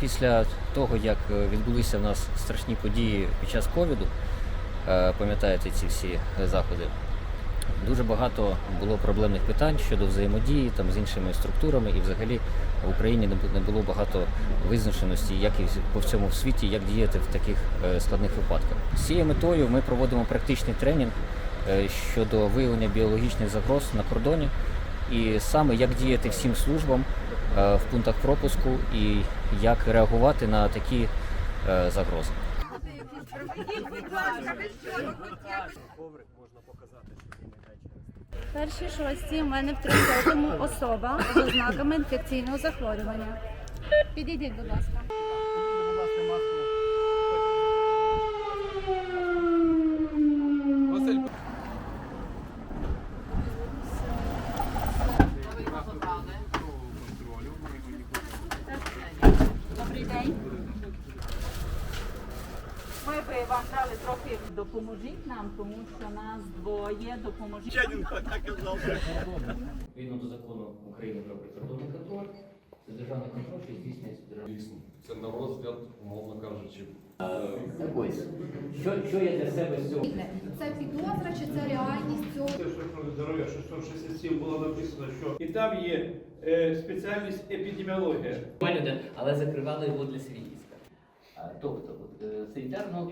Після того, як е, відбулися в нас страшні події під час ковіду, е, пам'ятаєте ці всі заходи, дуже багато було проблемних питань щодо взаємодії там, з іншими структурами, і взагалі в Україні не було багато визначеності, як і по всьому світі, як діяти в таких е, складних випадках. З цією метою ми проводимо практичний тренінг щодо виявлення біологічних загроз на кордоні, і саме як діяти всім службам е, в пунктах пропуску і як реагувати на такі е, загрози. Перші шості в мене в тридцятому особа з ознаками інфекційного захворювання. Підійдіть, будь ласка. Би вам дали трохи допоможіть нам, тому що нас двоє допоможіть. Відповідно до закону України про прикордонний контроль, це державний контроль, що здійснюється державним. Дійсно, це на розгляд, умовно кажучи. Ось, що, що я для себе з цього? Це підозра чи це реальність цього? Те, що про здоров'я 667 було написано, що і там є е, спеціальність епідеміологія. Але закривали його для свідчення. Тобто, от, е, санітарного